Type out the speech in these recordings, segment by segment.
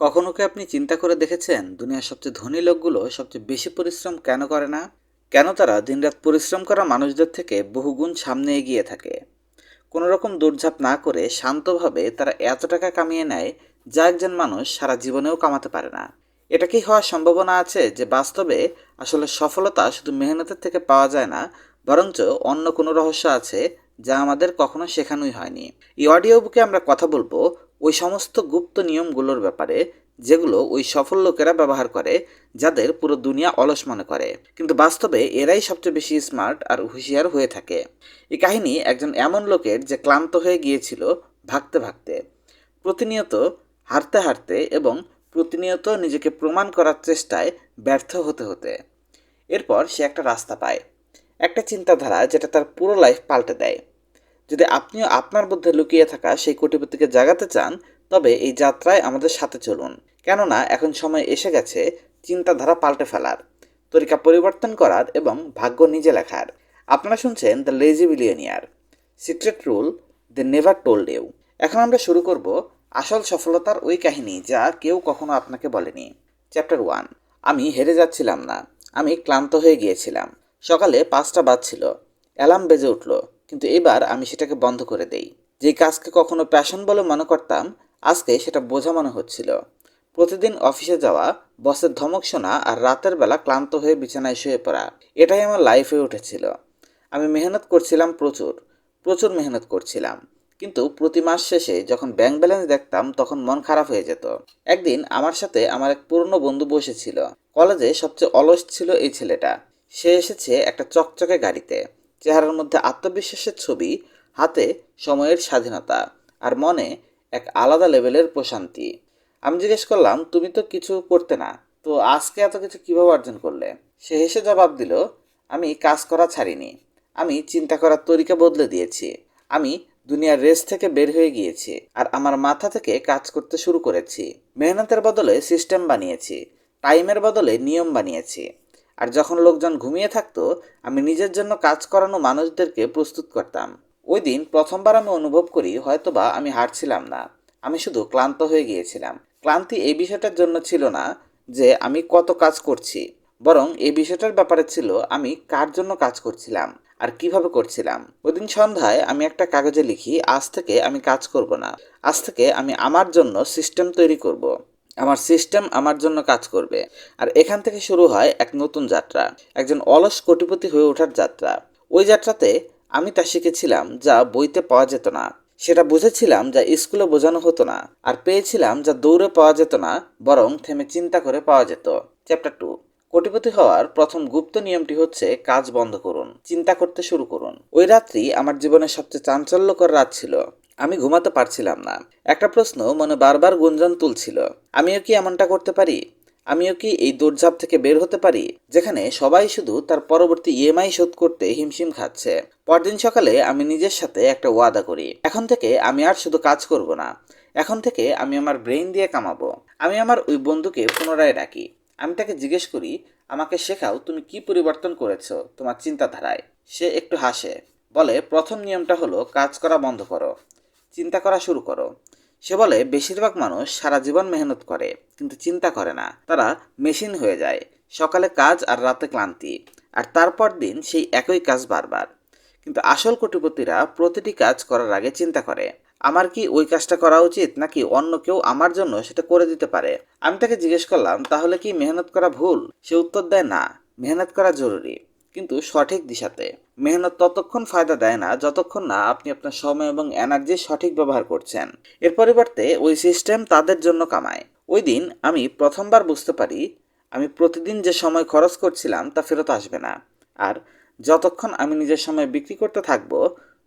কখনো কি আপনি চিন্তা করে দেখেছেন দুনিয়ার সবচেয়ে ধনী লোকগুলো সবচেয়ে বেশি পরিশ্রম কেন করে না? কেন তারা দিনরাত পরিশ্রম করা মানুষদের থেকে বহুগুণ সামনে এগিয়ে থাকে? কোনো রকম দৌড়ঝাঁপ না করে শান্তভাবে তারা এত টাকা কামিয়ে নেয় যা একজন মানুষ সারা জীবনেও কামাতে পারে না। এটা কি হওয়ার সম্ভাবনা আছে যে বাস্তবে আসলে সফলতা শুধু মেহনতের থেকে পাওয়া যায় না, বরঞ্চ অন্য কোনো রহস্য আছে যা আমাদের কখনো শেখানোই হয়নি? এই অডিও বুকে আমরা কথা বলব ওই সমস্ত গুপ্ত নিয়মগুলোর ব্যাপারে, যেগুলো ওই সফল লোকেরা ব্যবহার করে, যাদের পুরো দুনিয়া অলস মনে করে। কিন্তু বাস্তবে এরাই সবচেয়ে বেশি স্মার্ট আর হুঁশিয়ার হয়ে থাকে। এই কাহিনী একজন এমন লোকের যে ক্লান্ত হয়ে গিয়েছিল ভাগতে ভাগতে। প্রতিনিয়ত হারতে হারতে এবং প্রতিনিয়ত নিজেকে প্রমাণ করার চেষ্টায় ব্যর্থ হতে হতে। এরপর সে একটা রাস্তা পায়। একটা চিন্তাধারা যেটা তার পুরো লাইফ পাল্টে দেয়। যদি আপনিও আপনার মধ্যে লুকিয়ে থাকা সেই কোটিপতিকে জাগাতে চান, তবে এই যাত্রায় আমাদের সাথে চলুন। কেননা, এখন সময় এসে গেছে চিন্তাধারা পাল্টে ফেলার, তরিকা পরিবর্তন করার এবং ভাগ্য নিজে লেখার। আপনারা শুনছেন the lazy billionaire secret rule the never told you এখন আমরা শুরু করব আসল সফলতার ওই কাহিনী যা কেউ কখনো আপনাকে বলেনি। চ্যাপ্টার ওয়ান আমি হেরে যাচ্ছিলাম না, আমি ক্লান্ত হয়ে গিয়েছিলাম। সকালে পাঁচটা বাজছিল, অ্যালার্ম বেজে উঠল। কিন্তু এবার আমি সেটাকে বন্ধ করে দেই। যে কাজকে কখনো প্যাশন বলে মনে করতাম, আজকে সেটা বোঝা মনে হচ্ছিল। প্রতিদিন অফিসে যাওয়া, বসের ধমক শোনা আর রাতের বেলা ক্লান্ত হয়ে বিছানায় শুয়ে পড়া, এটাই আমার লাইফে উঠেছিল। আমি মেহনত করছিলাম প্রচুর প্রচুর মেহনত করছিলাম। কিন্তু প্রতি মাস শেষে যখন ব্যাংক ব্যালেন্স দেখতাম, তখন মন খারাপ হয়ে যেত। একদিন আমার সাথে আমার এক পুরনো বন্ধু বসেছিল। কলেজে সবচেয়ে অলস ছিল এই ছেলেটা। সে এসেছে একটা চকচকে গাড়িতে। চেহারার মধ্যে আত্মবিশ্বাসের ছবি, হাতে সময়ের স্বাধীনতা আর মনে এক আলাদা লেভেলের প্রশান্তি। আমি জিজ্ঞেস করলাম, তুমি তো কিছু করতে না, তো আজকে এত কিছু কীভাবে অর্জন করলে? সে হেসে জবাব দিল, আমি কাজ করা ছাড়িনি, আমি চিন্তা করার তরিকা বদলে দিয়েছি, আমি দুনিয়ার রেস থেকে বের হয়ে গিয়েছি আর আমার মাথা থেকে কাজ করতে শুরু করেছি। মেহনতের বদলে সিস্টেম বানিয়েছি, টাইমের বদলে নিয়ম বানিয়েছি। আর যখন লোকজন ঘুমিয়ে থাকতো, আমি নিজের জন্য কাজ করানো মানুষদেরকে প্রস্তুত করতাম। ওই দিন প্রথমবার আমি অনুভব করি হয়তোবা আমি হারছিলাম না। আমি শুধু ক্লান্ত হয়ে গিয়েছিলাম। ক্লান্তি এই বিষয়টার জন্য ছিল না যে আমি কত কাজ করছি, বরং এই বিষয়টার ব্যাপারে ছিল আমি কার জন্য কাজ করছিলাম আর কীভাবে করছিলাম। ওই দিন সন্ধ্যায় আমি একটা কাগজে লিখি, আজ থেকে আমি কাজ করব না। আজ থেকে আমি আমার জন্য সিস্টেম তৈরি করব। আমার সিস্টেম আমার জন্য কাজ করবে। আর এখান থেকে শুরু হয় এক নতুন যাত্রা, একজন অলস কোটিপতি হয়ে ওঠার যাত্রা। ওই যাত্রাতে আমি তা শিখেছিলাম যা বইতে পাওয়া যেত না। সেটা বুঝেছিলাম যা স্কুলে বোঝানো হতো না। আর পেয়েছিলাম যা দৌড়ে পাওয়া যেত না, বরং থেমে চিন্তা করে পাওয়া যেত। চ্যাপ্টার টু কোটিপতি হওয়ার প্রথম গুপ্ত নিয়মটি হচ্ছে কাজ বন্ধ করুন, চিন্তা করতে শুরু করুন। ওই রাত্রি আমার জীবনের সবচেয়ে চাঞ্চল্যকর রাত ছিল। আমি ঘুমাতে পারছিলাম না। একটা প্রশ্ন মনে বারবার গুঞ্জন তুলছিল। আমিও কি এমনটা করতে পারি? আমিও কি এই দৌড়ঝাঁপ থেকে বের হতে পারি? যেখানে সবাই শুধু তার পরবর্তী ইএমআই শোধ করতে হিমশিম খাচ্ছে। পরদিন সকালে আমি নিজের সাথে একটা ওয়াদা করি। এখন থেকে আমি আর শুধু কাজ করব না। এখন থেকে আমি আমার ব্রেইন দিয়ে কামাবো। আমি আমার ওই বন্ধুকে পুনরায় ডাকি। আমি তাকে জিজ্ঞেস করি, আমাকে শেখাও তুমি কি পরিবর্তন করেছ তোমার চিন্তাধারায়? সে একটু হাসে। বলে, প্রথম নিয়মটা হলো কাজ করা বন্ধ করো। চিন্তা করা শুরু করো। সে বলে, বেশিরভাগ মানুষ সারা জীবন মেহনত করে, কিন্তু চিন্তা করে না। তারা মেশিন হয়ে যায়, সকালে কাজ আর রাতে ক্লান্তি, আর তারপর দিন সেই একই কাজ বারবার। কিন্তু আসল কোটিপতিরা প্রতিটি কাজ করার আগে চিন্তা করে, আমার কি ওই কাজটা করা উচিত, নাকি অন্য কেউ আমার জন্য সেটা করে দিতে পারে? আমি তাকে জিজ্ঞেস করলাম, তাহলে কি মেহনত করা ভুল? সে উত্তর দেয়, না, মেহনত করা জরুরি, কিন্তু সঠিক দিশাতে। মেহনত ততক্ষণ ফায়দা দেয় না, যতক্ষণ না আপনি আপনার সময় এবং এনার্জি সঠিক ব্যবহার করছেন। এর পরিবর্তে ওই সিস্টেম তাদের জন্য কামায়। ওই দিন আমি প্রথমবার বুঝতে পারি, আমি প্রতিদিন যে সময় খরচ করছিলাম তা ফেরত আসবে না। আর যতক্ষণ আমি নিজের সময় বিক্রি করতে থাকব,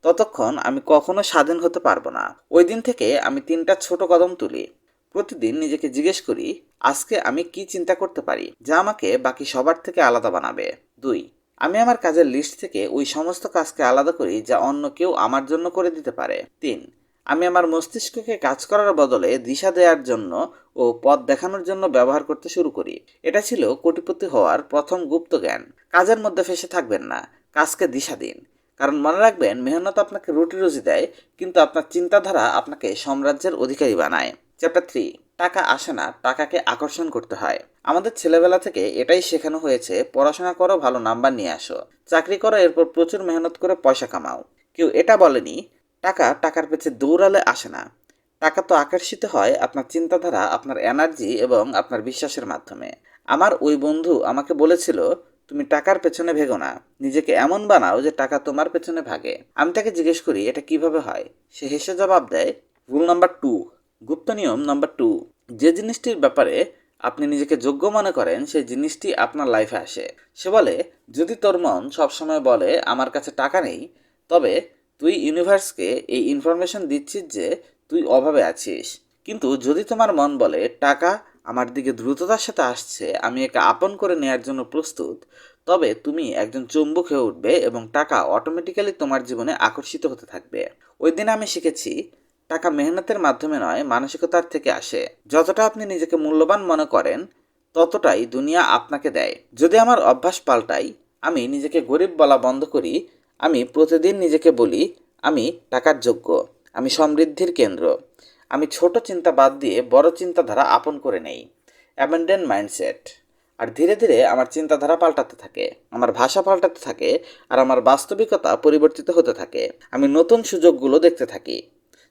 ততক্ষণ আমি কখনো স্বাধীন হতে পারব না। ওই দিন থেকে আমি তিনটা ছোট কদম তুলি। প্রতিদিন নিজেকে জিজ্ঞেস করি, আজকে আমি কি চিন্তা করতে পারি? যা আমাকে বাকি সবার থেকে আলাদা বানাবে। দুই আমি আমার কাজের লিস্ট থেকে ওই সমস্ত কাজকে আলাদা করি যা অন্য কেউ আমার জন্য করে দিতে পারে। তিন, আমি আমার মস্তিষ্ককে কাজ করার বদলে দিশা দেওয়ার জন্য ও পথ দেখানোর জন্য ব্যবহার করতে শুরু করি। এটা ছিল কোটিপতি হওয়ার প্রথম গুপ্ত জ্ঞান। কাজের মধ্যে ফেসে থাকবেন না। কাজকে দিশা দিন। কারণ মনে রাখবেন, মেহনত আপনাকে রুটি রুজি দেয়, কিন্তু আপনার চিন্তাধারা আপনাকে সাম্রাজ্যের অধিকারী বানায়। চ্যাপ্টার থ্রি টাকা আসে না, টাকাকে আকর্ষণ করতে হয়। আমাদের ছেলেবেলা থেকে এটাই শেখানো হয়েছে, পড়াশোনা করো, ভালো নাম্বার নিয়ে আসো। চাকরি করো, এরপর প্রচুর মেহনত করে পয়সা কামাও। কেউ এটা বলেনি, টাকা টাকার পেছে দৌড়ালে আসে না। টাকা তো আকর্ষিত হয় আপনার চিন্তাধারা, আপনার এনার্জি এবং আপনার বিশ্বাসের মাধ্যমে। আমার ওই বন্ধু আমাকে বলেছিল, তুমি টাকার পেছনে ভেগো না। নিজেকে এমন বানাও যে টাকা তোমার পেছনে ভাগে। আমি তাকে জিজ্ঞেস করি, এটা কীভাবে হয়? সে হেসে জবাব দেয় রুল নাম্বার টু গুপ্ত নিয়ম নাম্বার টু, যে জিনিসটির ব্যাপারে আপনি নিজেকে যোগ্য মনে করেন, সেই জিনিসটি আপনার লাইফে আসে। সে বলে, যদি তোর মন সবসময় বলে, আমার কাছে টাকা নেই, তবে তুই ইউনিভার্সকে এই ইনফরমেশন দিচ্ছিস যে তুই অভাবে আছিস। কিন্তু যদি তোমার মন বলে, টাকা আমার দিকে দ্রুততার সাথে আসছে, আমি একে আপন করে নেয়ার জন্য প্রস্তুত, তবে তুমি একজন চুম্বক হয়ে উঠবে এবং টাকা অটোমেটিক্যালি তোমার জীবনে আকর্ষিত হতে থাকবে। ওই দিন আমি শিখেছি টাকা মেহনতের মাধ্যমে নয়, মানসিকতার থেকে আসে। যতটা আপনি নিজেকে মূল্যবান মনে করেন, ততটাই দুনিয়া আপনাকে দেয়। যদি আমার অভ্যাস পাল্টাই, আমি নিজেকে গরিব বলা বন্ধ করি, আমি প্রতিদিন নিজেকে বলি, আমি টাকার যোগ্য, আমি সমৃদ্ধির কেন্দ্র, আমি ছোট চিন্তা বাদ দিয়ে বড় চিন্তাধারা আপন করে নেই। অ্যাবেন্ডেন মাইন্ডসেট আর ধীরে ধীরে আমার চিন্তাধারা পাল্টাতে থাকে, আমার ভাষা পাল্টাতে থাকে, আর আমার বাস্তবিকতা পরিবর্তিত হতে থাকে। আমি নতুন সুযোগগুলো দেখতে থাকি।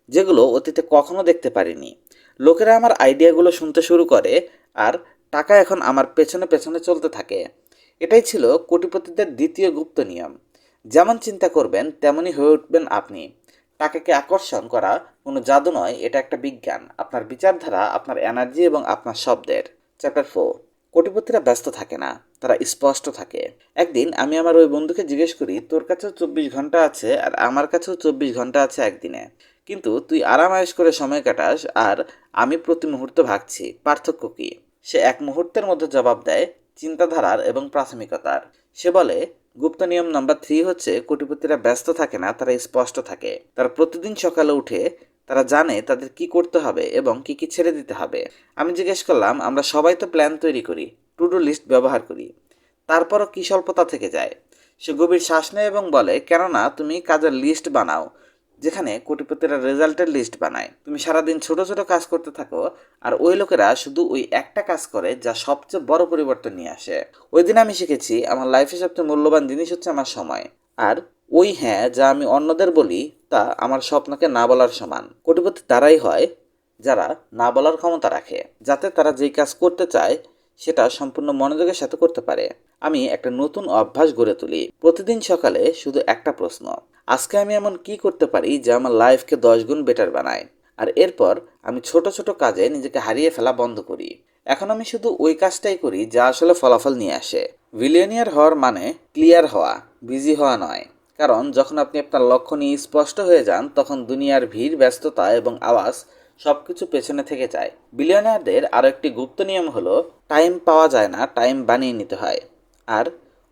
যেগুলো অতীতে কখনো দেখতে পারিনি। লোকেরা আমার আইডিয়াগুলো শুনতে শুরু করে আর টাকা এখন আমার পেছনে পেছনে চলতে থাকে। এটাই ছিল কোটিপতিদের দ্বিতীয় গুপ্ত নিয়ম। যেমন চিন্তা করবেন তেমনই হয়ে উঠবেন আপনি। টাকাকে আকর্ষণ করা কোনো জাদু নয়, এটা একটা বিজ্ঞান। আপনার বিচারধারা, আপনার এনার্জি এবং আপনার শব্দের। চ্যাপ্টার ফোর কোটিপতিরা ব্যস্ত থাকে না, তারা স্পষ্ট থাকে। একদিন আমি আমার ওই বন্ধুকে জিজ্ঞেস করি, তোর কাছেও চব্বিশ ঘণ্টা আছে? আর, আমার কাছেও চব্বিশ ঘণ্টা আছে একদিনে। কিন্তু তুই আরাম আয়েশ করে সময় কাটাস আর আমি প্রতি মুহূর্তে ভাগছি। পার্থক্য কি? সে এক মুহূর্তের মধ্যে জবাব দেয় চিন্তাধারার এবং প্রাথমিকতার। সে বলে, গুপ্ত নিয়ম নাম্বার থ্রি হচ্ছে কোটিপতিরা ব্যস্ত থাকে না, তারা স্পষ্ট থাকে। তারা প্রতিদিন সকালে উঠে তারা জানে তাদের কি করতে হবে এবং কি কি ছেড়ে দিতে হবে। আমি জিজ্ঞেস করলাম, আমরা সবাই তো প্ল্যান তৈরি করি টু ডু লিস্ট ব্যবহার করি। তারপরও কি স্বল্পতা থেকে যায়? সে গভীর শ্বাস নেয় এবং বলে, কেননা তুমি কাজের লিস্ট বানাও। যেখানে কোটিপতিরা রেজাল্টের লিস্ট বানায়। তুমি সারাদিন ছোট ছোট কাজ করতে থাকো, আর ওই লোকেরা শুধু ওই একটা কাজ করে যা সবচেয়ে বড় পরিবর্তন নিয়ে আসে। ওই দিন আমি শিখেছি, আমার লাইফে সবচেয়ে মূল্যবান জিনিস হচ্ছে আমার সময়। আর ওই হ্যাঁ যা আমি অন্যদের বলি, তা আমার স্বপ্নকে না বলার সমান। কোটিপতি তারাই হয় যারা না বলার ক্ষমতা রাখে, যাতে তারা যেই কাজ করতে চায়, সেটা সম্পূর্ণ মনোযোগের সাথে করতে পারে। আমি একটা নতুন অভ্যাস গড়ে তুলি। প্রতিদিন সকালে শুধু একটা প্রশ্ন, আজকে আমি এমন কি করতে পারি যা আমার লাইফকে দশ গুণ বেটার বানায়? আর এরপর আমি ছোট ছোট কাজে নিজেকে হারিয়ে ফেলা বন্ধ করি। এখন আমি শুধু ওই কাজটাই করি যা আসলে ফলাফল নিয়ে আসে। ভিলিয়নিয়ার হওয়ার মানে ক্লিয়ার হওয়া বিজি হওয়া নয়। কারণ যখন আপনি আপনার লক্ষ্য নিয়ে স্পষ্ট হয়ে যান, তখন দুনিয়ার ভিড়, ব্যস্ততা এবং আওয়াজ সব কিছু পেছনে থেকে যায়। বিলিয়নারদের আরও একটি গুপ্ত নিয়ম হলো টাইম পাওয়া যায় না টাইম বানিয়ে নিতে হয়। আর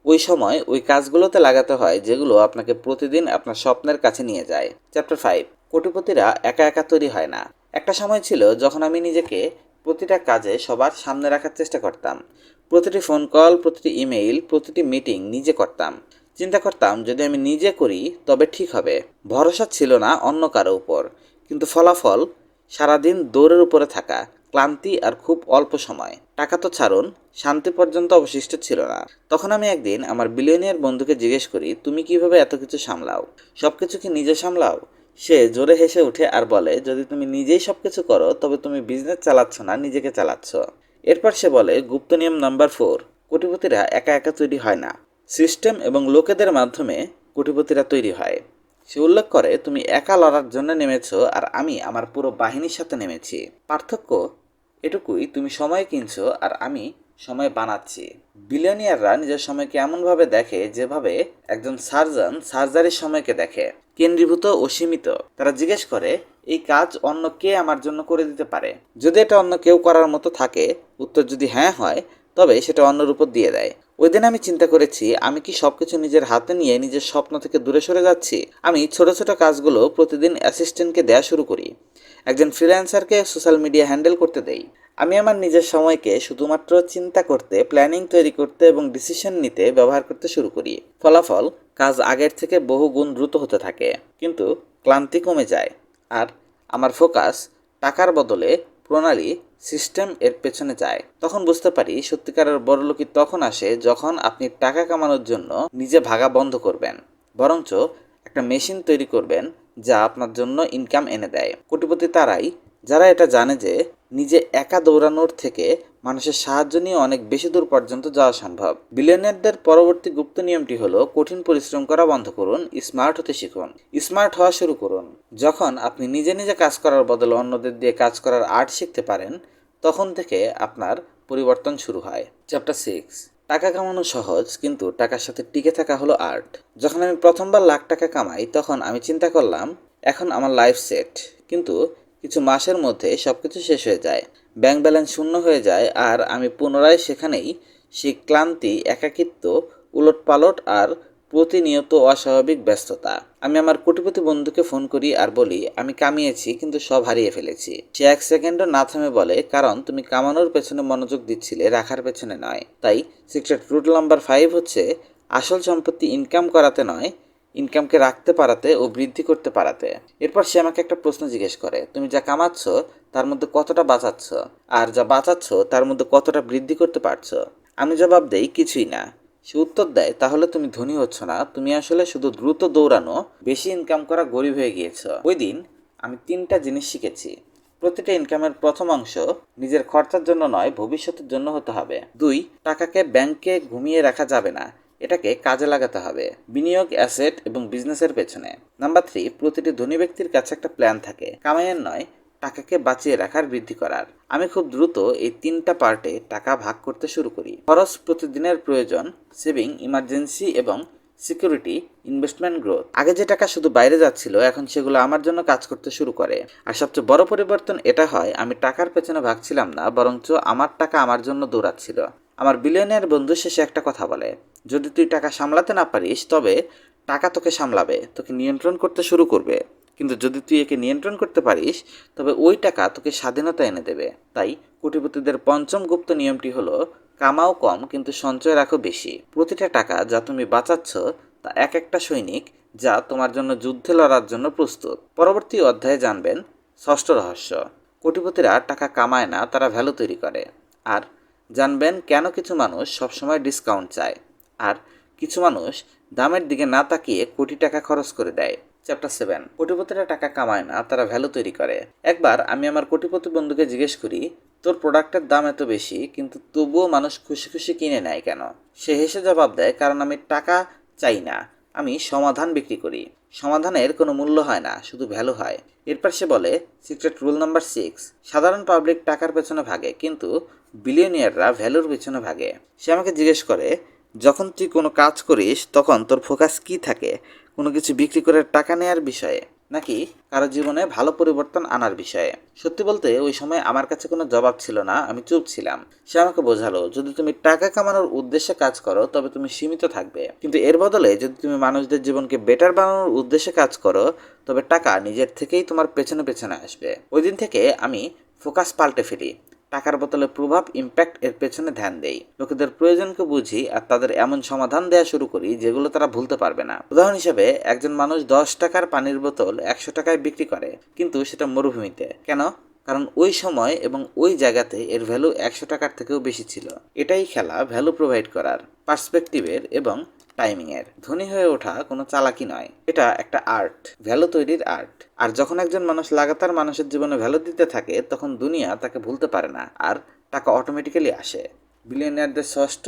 ওই সময় ওই কাজগুলোতে লাগাতে হয় যেগুলো আপনাকে প্রতিদিন আপনার স্বপ্নের কাছে নিয়ে যায়। চ্যাপ্টার ফাইভ কোটিপতিরা একা একা তৈরি হয় না। একটা সময় ছিল যখন আমি নিজেকে প্রতিটা কাজে সবার সামনে রাখার চেষ্টা করতাম। প্রতিটি ফোন কল প্রতিটি ইমেইল প্রতিটি মিটিং নিজে করতাম। চিন্তা করতাম, যদি আমি নিজে করি, তবে ঠিক হবে। ভরসা ছিল না অন্য কারও উপর। কিন্তু ফলাফল সারাদিন দৌড়ের উপরে থাকা। ক্লান্তি আর খুব অল্প সময়। টাকা তো ছাড়ুন, শান্তি পর্যন্ত অবশিষ্ট ছিল না। তখন আমি একদিন আমার বিলিয়নিয়ার বন্ধুকে জিজ্ঞেস করি, তুমি কীভাবে এত কিছু সামলাও? সব কিছু কি নিজে সামলাও? সে জোরে হেসে উঠে আর বলে, যদি তুমি নিজেই সব কিছু করো, তবে তুমি বিজনেস চালাচ্ছ না, নিজেকে চালাচ্ছ। এরপর সে বলে, গুপ্ত নিয়ম নাম্বার ফোর কোটিপতিরা একা একা তৈরি হয় না। সিস্টেম এবং লোকেদের মাধ্যমে কোটিপতিরা তৈরি হয়। সে উল্লেখ করে, তুমি একা লড়ার জন্য নেমেছো, আর আমি আমার পুরো বাহিনীর সাথে নেমেছি। পার্থক্য এটুকুই তুমি সময় কিনছো আর আমি সময় বানাচ্ছি। বিলিয়নিয়াররা নিজের সময়কে এমনভাবে দেখে যেভাবে একজন সার্জন সার্জারির সময়কে দেখে, কেন্দ্রীভূত ও সীমিত। তারা জিজ্ঞেস করে, এই কাজ অন্য কে আমার জন্য করে দিতে পারে? যদি এটা অন্য কেউ করার মতো থাকে, উত্তর যদি হ্যাঁ হয়, তবে সেটা অন্যের উপর দিয়ে দেয়। ওই দিন আমি চিন্তা করেছি, আমি কি সবকিছু নিজের হাতে নিয়ে নিজের স্বপ্ন থেকে দূরে সরে যাচ্ছি? আমি ছোট ছোট কাজগুলো প্রতিদিন অ্যাসিস্ট্যান্টকে দেয়া শুরু করি। একজন ফ্রিল্যান্সারকে সোশ্যাল মিডিয়া হ্যান্ডেল করতে দেই। আমি আমার নিজের সময়কে শুধুমাত্র চিন্তা করতে প্ল্যানিং তৈরি করতে এবং ডিসিশন নিতে ব্যবহার করতে শুরু করি। ফলাফল কাজ আগের থেকে বহু গুণ দ্রুত হতে থাকে, কিন্তু ক্লান্তি কমে যায়। আর আমার ফোকাস টাকার বদলে প্রণালী সিস্টেম এর পেছনে যায়। তখন বুঝতে পারি সত্যিকারের বড়লোকি তখন আসে যখন আপনি টাকা কামানোর জন্য নিজে ভাগা বন্ধ করবেন। বরঞ্চ একটা মেশিন তৈরি করবেন যা আপনার জন্য ইনকাম এনে দেয়। কোটিপতি তারাই যারা এটা জানে যে নিজে একা দৌড়ানোর থেকে মানুষের সাহায্য নিয়ে অনেক বেশি দূর পর্যন্ত যাওয়া সম্ভব। বিলিয়নিয়ারদের পরবর্তী গুপ্ত নিয়মটি হলো, কঠিন পরিশ্রম করা বন্ধ করুন, স্মার্ট হতে শিখুন। স্মার্ট হওয়া শুরু করুন। যখন আপনি নিজে নিজে কাজ করার বদলে অন্যদের দিয়ে কাজ করার আর্ট শিখতে পারেন, তখন থেকে আপনার পরিবর্তন শুরু হয়। চ্যাপ্টার সিক্স টাকা কামানো সহজ, কিন্তু টাকার সাথে টিকে থাকা হলো আর্ট। যখন আমি প্রথমবার লাখ টাকা কামাই, তখন আমি চিন্তা করলাম, এখন আমার লাইফ সেট। কিন্তু কিছু মাসের মধ্যে সব কিছু শেষ হয়ে যায়। ব্যাংক ব্যালেন্স শূন্য হয়ে যায় আর আমি পুনরায় সেখানেই সেই ক্লান্তি, একাকিত্ব, উলটপালট আর প্রতিনিয়ত অস্বাভাবিক ব্যস্ততা। আমি আমার কোটিপতি বন্ধুকে ফোন করি আর বলি, আমি কামিয়েছি, কিন্তু সব হারিয়ে ফেলেছি। সে এক সেকেন্ডও না থামে বলে, কারণ তুমি কামানোর পেছনে মনোযোগ দিচ্ছিলে, রাখার পেছনে নয়। তাই সিক্রেট রুট নাম্বার ফাইভ হচ্ছে, আসল সম্পত্তি ইনকাম করাতে নয় ইনকামকে রাখতে পারাতে ও বৃদ্ধি করতে পারাতে। এরপর সে আমাকে একটা প্রশ্ন জিজ্ঞেস করে, তুমি যা কামাচ্ছ, তার মধ্যে কতটা বাঁচাচ্ছ? আর যা বাঁচাচ্ছ, তার মধ্যে কতটা বৃদ্ধি করতে পারছ? আমি জবাব দেই, কিছুই না। সে উত্তর দেয়, তাহলে তুমি ধনী হচ্ছ না। তুমি আসলে শুধু দ্রুত দৌড়ানো, বেশি ইনকাম করা গরিব হয়ে গিয়েছ। ওই দিন আমি তিনটা জিনিস শিখেছি। প্রতিটা ইনকামের প্রথম অংশ নিজের খরচার জন্য নয়, ভবিষ্যতের জন্য হতে হবে। দুই, টাকাকে ব্যাংকে ঘুমিয়ে রাখা যাবে না। এটাকে কাজে লাগাতে হবে। বিনিয়োগ, অ্যাসেট এবং বিজনেসের পেছনে। নাম্বার থ্রি, প্রতিটি ধনী ব্যক্তির কাছে একটা প্ল্যান থাকে। কামাইয়ের নয়, টাকাকে বাঁচিয়ে রাখার বৃদ্ধি করার। আমি খুব দ্রুত এই তিনটা পার্টে টাকা ভাগ করতে শুরু করি। খরচ, প্রতিদিনের প্রয়োজন, সেভিং, ইমার্জেন্সি এবং সিকিউরিটি, ইনভেস্টমেন্ট গ্রোথ। আগে যে টাকা শুধু বাইরে যাচ্ছিল, এখন সেগুলো আমার জন্য কাজ করতে শুরু করে। আর সবচেয়ে বড় পরিবর্তন এটা হয়, আমি টাকার পেছনে ভাগছিলাম না, বরঞ্চ আমার টাকা আমার জন্য দৌড়াচ্ছিল। আমার বিলিয়নের বন্ধু শেষে একটা কথা বলে, যদি তুই টাকা সামলাতে না পারিস, তবে টাকা তোকে সামলাবে, তোকে নিয়ন্ত্রণ করতে শুরু করবে। কিন্তু যদি তুই একে নিয়ন্ত্রণ করতে পারিস, তবে ওই টাকা তোকে স্বাধীনতা এনে দেবে। তাই কোটিপতিদের পঞ্চম গুপ্ত নিয়মটি হলো, কামাও কম কিন্তু সঞ্চয় রাখো বেশি। প্রতিটা টাকা যা তুমি বাঁচাচ্ছ, তা এক একটা সৈনিক যা তোমার জন্য যুদ্ধে লড়ার জন্য প্রস্তুত। পরবর্তী অধ্যায়ে জানবেন ষষ্ঠ রহস্য। কোটিপতিরা টাকা কামায় না, তারা ভ্যালু তৈরি করে। আর জানবেন কেন কিছু মানুষ সবসময় ডিসকাউন্ট চায় আর কিছু মানুষ দামের দিকে না তাকিয়ে কোটি টাকা খরচ করে দেয়। চ্যাপ্টার সেভেন কোটিপতিরা টাকা কামায় না, তারা ভ্যালু তৈরি করে। একবার আমি আমার কোটিপতি বন্ধুকে জিজ্ঞেস করি, তোর প্রোডাক্টের দাম এত বেশি, কিন্তু তবুও মানুষ খুশি খুশি কিনে নেয় কেন? সে হেসে জবাব দেয়, কারণ আমি টাকা চাই না। আমি সমাধান বিক্রি করি। সমাধানের কোনো মূল্য হয় না, শুধু ভ্যালু হয়। এরপর সে বলে সিক্রেট রুল নাম্বার সিক্স সাধারণ পাবলিক টাকার পেছনে ভাগে, কিন্তু বিলিয়নিয়াররা ভ্যালুর পেছনে ভাগে। সে আমাকে জিজ্ঞেস করে, যখন তুই কোনো কাজ করিস, তখন তোর ফোকাস কি থাকে? কোনো কিছু বিক্রি করে টাকা নেয়ার বিষয়ে? নাকি কারও জীবনে ভালো পরিবর্তন আনার বিষয়ে? সত্যি বলতে ওই সময় আমার কাছে কোনো জবাব ছিল না, আমি চুপ ছিলাম। সে আমাকে বোঝালো, যদি তুমি টাকা কামানোর উদ্দেশ্যে কাজ করো, তবে তুমি সীমিত থাকবে। কিন্তু এর বদলে যদি তুমি মানুষদের জীবনকে বেটার বানানোর উদ্দেশ্যে কাজ করো, তবে টাকা নিজের থেকেই তোমার পেছনে পেছনে আসবে। ওই দিন থেকে আমি ফোকাস পাল্টে ফেলি। টাকার বদলে প্রভাব ইম্প্যাক্ট এর পেছনে ধ্যান দেই। লোকেদের প্রয়োজনকে বুঝি আর তাদের এমন সমাধান দেওয়া শুরু করি যেগুলো তারা ভুলতে পারবে না। উদাহরণ হিসেবে, একজন মানুষ দশ টাকার পানির বোতল একশো টাকায় বিক্রি করে, কিন্তু সেটা মরুভূমিতে। কেন? কারণ ওই সময় এবং ওই জায়গাতে এর ভ্যালু একশো টাকার থেকেও বেশি ছিল। এটাই খেলা ভ্যালু প্রোভাইড করার পার্সপেক্টিভের এবং টাইমিংয়ের ধনী হয়ে ওঠা কোনো চালাকি নয়। এটা একটা আর্ট ভ্যালু তৈরির আর্ট আর যখন একজন মানুষ লাগাতার মানুষের জীবনে ভ্যালু দিতে থাকে, তখন দুনিয়া তাকে ভুলতে পারে না আর টাকা অটোমেটিক্যালি আসে। বিলিয়নিয়ারদের ষষ্ঠ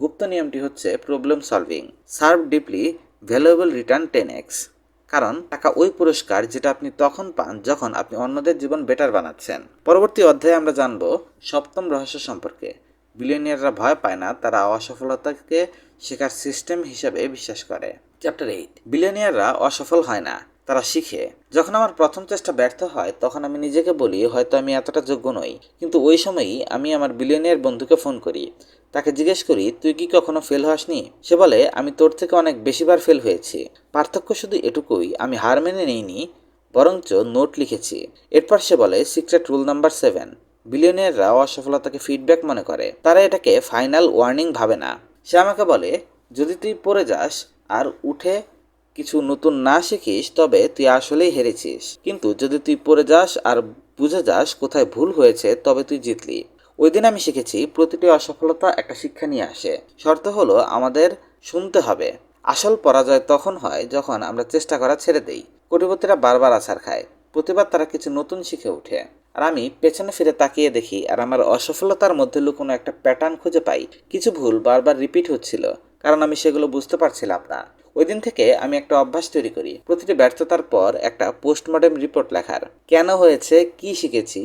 গুপ্ত নিয়মটি হচ্ছে problem solving serve deeply valuable return ten x কারণ টাকা ওই পুরস্কার যেটা আপনি তখন পান যখন আপনি অন্যদের জীবন বেটার বানাচ্ছেন। পরবর্তী অধ্যায়ে আমরা জানব সপ্তম রহস্য সম্পর্কে। বিলিয়নিয়াররা ভয় পায় না তারা অসফলতাকে শেখার সিস্টেম হিসেবে বিশ্বাস করে। চ্যাপ্টার এইট বিলিয়নিয়াররা অসফল হয় না তারা শিখে। যখন আমার প্রথম চেষ্টা ব্যর্থ হয় তখন আমি নিজেকে বলি হয়তো আমি এতটা যোগ্য নই। কিন্তু ওই সময়ই আমি আমার বিলিয়নিয়ার বন্ধুকে ফোন করি। তাকে জিজ্ঞেস করি তুই কি কখনো ফেল হাসনি? সে বলে আমি তোর থেকে অনেক বেশিবার ফেল হয়েছি। পার্থক্য শুধু এটুকুই আমি হার মেনে নিইনি বরঞ্চ নোট লিখেছি। এরপর সে বলে সিক্রেট রুল নাম্বার সেভেন। বিলিয়নিয়াররা অসফলতাকে ফিডব্যাক মনে করে। তারা এটাকে ফাইনাল ওয়ার্নিং ভাবে না। সে আমাকে বলে, যদি তুই পড়ে যাস আর উঠে কিছু নতুন না শিখিস, তবে তুই আসলেই হেরেছিস। কিন্তু যদি তুই পড়ে যাস আর বুঝে যাস কোথায় ভুল হয়েছে, তবে তুই জিতলি। ওই দিন আমি শিখেছি, প্রতিটি অসফলতা একটা শিক্ষা নিয়ে আসে। শর্ত হলো আমাদের শুনতে হবে। আসল পরাজয় তখন হয় যখন আমরা চেষ্টা করা ছেড়ে দেই। কোটিপতিরা বারবার আছাড় খায়। প্রতিবার তারা কিছু নতুন শিখে ওঠে। আর আমি পেছনে ফিরে তাকিয়ে দেখি আর আমার অসফলতার মধ্যে লুকোনো একটা প্যাটার্ন খুঁজে পাই। কিছু ভুল বারবার রিপিট হচ্ছিল, কারণ আমি সেগুলো বুঝতে পারছিলাম না। ওই দিন থেকে আমি একটা অভ্যাস তৈরি করি। প্রতিটি ব্যর্থতার পর একটা পোস্টমর্টেম রিপোর্ট লেখার। কেন হয়েছে? কি শিখেছি?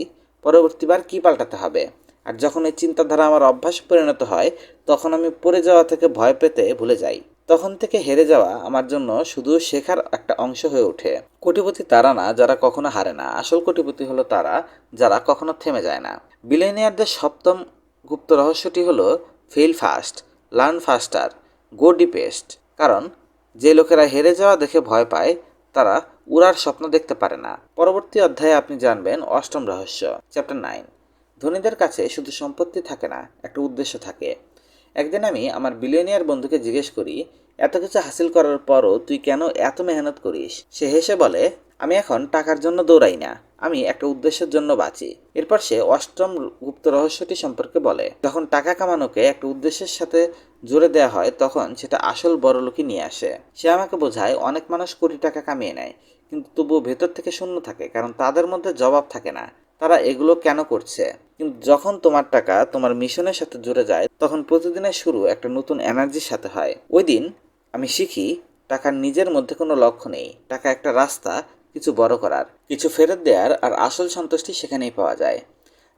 পরবর্তীবার কি পাল্টাতে হবে? আর যখন এই চিন্তাধারা আমার অভ্যাস পরিণত হয়, তখন আমি পড়ে যাওয়া থেকে ভয় পেতে ভুলে যাই। তখন থেকে হেরে যাওয়া আমার জন্য শুধু শেখার একটা অংশ হয়ে ওঠে। কোটিপতি তারা না, যারা কখনো হারে না। আসল কোটিপতি হলো তারা, যারা কখনো থেমে যায় না। বিলেনিয়ারদের সপ্তম গুপ্ত রহস্যটি হলো fail fast learn faster go deepest কারণ, যে লোকেরা হেরে যাওয়া দেখে ভয় পায়, তারা উড়ার স্বপ্ন দেখতে পারে না। পরবর্তী অধ্যায়ে আপনি জানবেন অষ্টম রহস্য চ্যাপ্টার নাইন ধনীদের কাছে শুধু সম্পত্তি থাকে না, একটা উদ্দেশ্য থাকে। একদিন আমি আমার বিলিয়নিয়ার বন্ধুকে জিজ্ঞেস করি, এত কিছু হাসিল করার পরও তুই কেন এত মেহনত করিস? সে হেসে বলে, আমি এখন টাকার জন্য দৌড়াই না, আমি একটা উদ্দেশ্যের জন্য বাঁচি। এরপর সে অষ্টম গুপ্ত রহস্যটি সম্পর্কে বলে, যখন টাকা কামানোকে একটা উদ্দেশ্যের সাথে জোরে দেওয়া হয়, তখন সেটা আসল বড়লোকই নিয়ে আসে। সে আমাকে বোঝায়, অনেক মানুষ কোটি টাকা কামিয়ে নেয়, কিন্তু তবুও ভেতর থেকে শূন্য থাকে, কারণ তাদের মধ্যে জবাব থাকে না। তারা এগুলো কেন করছে? কিন্তু যখন তোমার টাকা তোমার মিশনের সাথে জুড়ে যায়, তখন প্রতিদিনের শুরু একটা নতুন এনার্জির সাথে হয়। ওই দিন আমি শিখি, টাকার নিজের মধ্যে কোনো লক্ষ্য নেই। টাকা একটা রাস্তা, কিছু বড় করার। কিছু ফেরত দেওয়ার আর আসল সন্তুষ্টি সেখানেই পাওয়া যায়।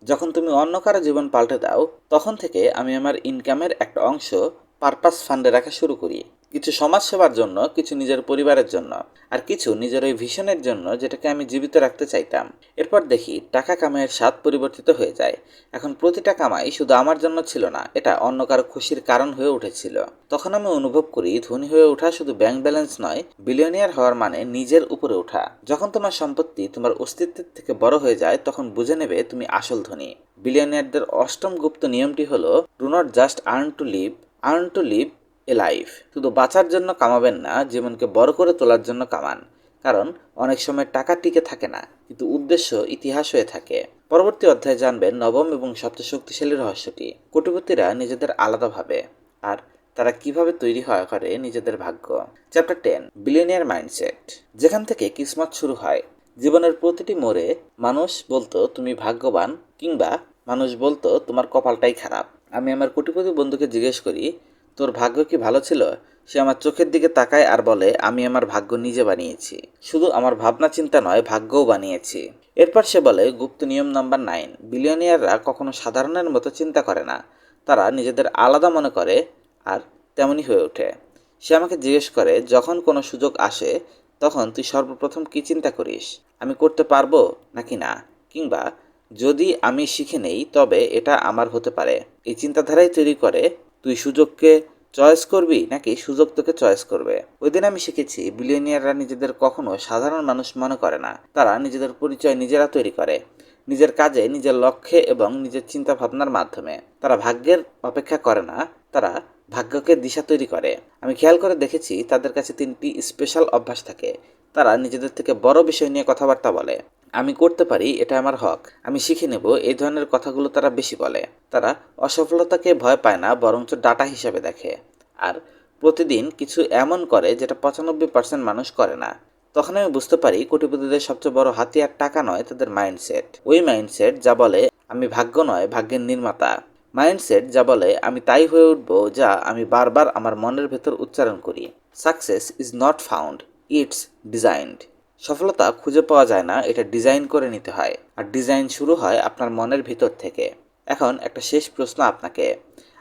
যখন তুমি অন্য কারও জীবন পাল্টে দাও, তখন থেকে আমি আমার ইনকামের একটা অংশ পারপাস ফান্ডে রাখা শুরু করি। কিছু সমাজ সেবার জন্য, কিছু নিজের পরিবারের জন্য, আর কিছু নিজের ওই ভিশনের জন্য যেটাকে আমি জীবিত রাখতে চাইতাম। এরপর দেখি টাকা কামাইয়ের স্বাদ পরিবর্তিত হয়ে যায়। এখন প্রতিটা কামাই শুধু আমার জন্য ছিল না, এটা অন্য কারও খুশির কারণ হয়ে উঠেছিল। তখন আমি অনুভব করি ধনী হয়ে ওঠা শুধু ব্যাংক ব্যালেন্স নয়, বিলিয়নিয়ার হওয়ার মানে নিজের উপরে ওঠা। যখন তোমার সম্পত্তি তোমার অস্তিত্বের থেকে বড় হয়ে যায়, তখন বুঝে নেবে তুমি আসল ধনী। বিলিয়নিয়ারদের অষ্টম গুপ্ত নিয়মটি হলো do not just earn to live earn to live a life শুধু বাঁচার জন্য কামাবেন না, জীবনকে বড় করে তোলার জন্য কামান। কারণ, অনেক সময় টাকা টিকে থাকে না, কিন্তু উদ্দেশ্য ইতিহাস হয়ে থাকে। পরবর্তী অধ্যায়ে জানবেন নবম এবং সবচেয়ে শক্তিশালী রহস্যটি। কোটিপতিরা নিজেদের আলাদাভাবে, আর তারা কীভাবে তৈরি হয় করে নিজেদের ভাগ্য। চ্যাপ্টার টেন বিলিয়নিয়ার মাইন্ডসেট যেখান থেকে কিসমত শুরু হয়। জীবনের প্রতিটি মোড়ে মানুষ বলতো, তুমি ভাগ্যবান কিংবা, মানুষ বলতো, তোমার কপালটাই খারাপ। আমি আমার কোটিপতি বন্ধুকে জিজ্ঞেস করি তোর ভাগ্য কি ভালো ছিল? সে আমার চোখের দিকে তাকায় আর বলে, আমি আমার ভাগ্য নিজে বানিয়েছি। শুধু আমার ভাবনা চিন্তা নয়, ভাগ্যও বানিয়েছি। এরপর সে বলে, গুপ্ত নিয়ম নাম্বার নাইন। বিলিয়নিয়াররা কখনো সাধারণের মতো চিন্তা করে না। তারা নিজেদের আলাদা মনে করে আর তেমনই হয়ে ওঠে। সে আমাকে জিজ্ঞেস করে, যখন কোনো সুযোগ আসে, তখন তুই সর্বপ্রথম কি চিন্তা করিস? আমি করতে পারব নাকি না? কিংবা যদি আমি শিখে নেই, তবে এটা আমার হতে পারে। এই চিন্তাধারাই তৈরি করে তুই সুযোগকে চয়েস করবি নাকি সুযোগ তোকে চয়েস করবে? ওই দিন আমি শিখেছি বিলিয়নিয়াররা নিজেদের কখনো সাধারণ মানুষ মনে করে না। তারা নিজেদের পরিচয় নিজেরা তৈরি করে, নিজের কাজে, নিজের লক্ষ্যে এবং নিজের চিন্তা ভাবনার মাধ্যমে। তারা ভাগ্যের অপেক্ষা করে না, তারা ভাগ্যকে দিশা তৈরি করে। আমি খেয়াল করে দেখেছি, তাদের কাছে তিনটি স্পেশাল অভ্যাস থাকে। তারা নিজেদের থেকে বড় বিষয় নিয়ে কথাবার্তা বলে। আমি করতে পারি, এটা আমার হক। আমি শিখে নেব, এই ধরনের কথাগুলো তারা বেশি বলে। তারা অসফলতাকে ভয় পায় না, বরঞ্চ ডাটা হিসাবে দেখে। আর প্রতিদিন কিছু এমন করে যেটা পঁচানব্বই পার্সেন্ট মানুষ করে না। তখন আমি বুঝতে পারি কোটিপতিদের সবচেয়ে বড় হাতিয়ার টাকা নয়, তাদের মাইন্ডসেট ওই মাইন্ডসেট যা বলে, আমি ভাগ্য নয়, ভাগ্যের নির্মাতা। মাইন্ডসেট যা বলে, আমি তাই হয়ে উঠব যা আমি বারবার আমার মনের ভেতর উচ্চারণ করি। Success is not found it's designed সফলতা খুঁজে পাওয়া যায় না, এটা ডিজাইন করে নিতে হয়। আর ডিজাইন শুরু হয় আপনার মনের ভিতর থেকে। এখন একটা শেষ প্রশ্ন আপনাকে।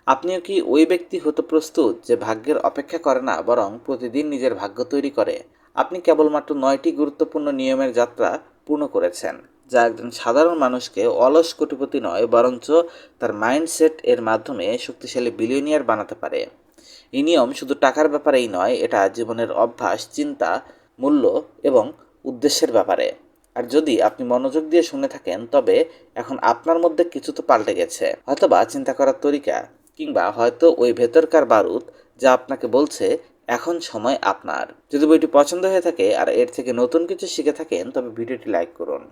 আপনিও কি ওই ব্যক্তি হতে প্রস্তুত যে ভাগ্যের অপেক্ষা করে না, বরং প্রতিদিন নিজের ভাগ্য তৈরি করে? আপনি কেবলমাত্র নয়টি গুরুত্বপূর্ণ নিয়মের যাত্রা পূর্ণ করেছেন, যা একজন সাধারণ মানুষকে অলস কোটিপতি নয়, বরঞ্চ তার মাইন্ডসেট এর মাধ্যমে শক্তিশালী বিলিয়নিয়ার বানাতে পারে। এই নিয়ম শুধু টাকার ব্যাপারেই নয়, এটা জীবনের অভ্যাস, চিন্তা, মূল্য এবং উদ্দেশ্যের ব্যাপারে। আর যদি আপনি মনোযোগ দিয়ে শুনে থাকেন, তবে এখন আপনার মধ্যে কিছু তো পাল্টে গেছে। হয়তোবা চিন্তা করার তরিকা, কিংবা হয়তো ওই ভেতরকার বারুদ যা আপনাকে বলছে, এখন সময় আপনার। যদি বইটি পছন্দ হয়ে থাকে আর এর থেকে নতুন কিছু শিখে থাকেন, তবে ভিডিওটি লাইক করুন।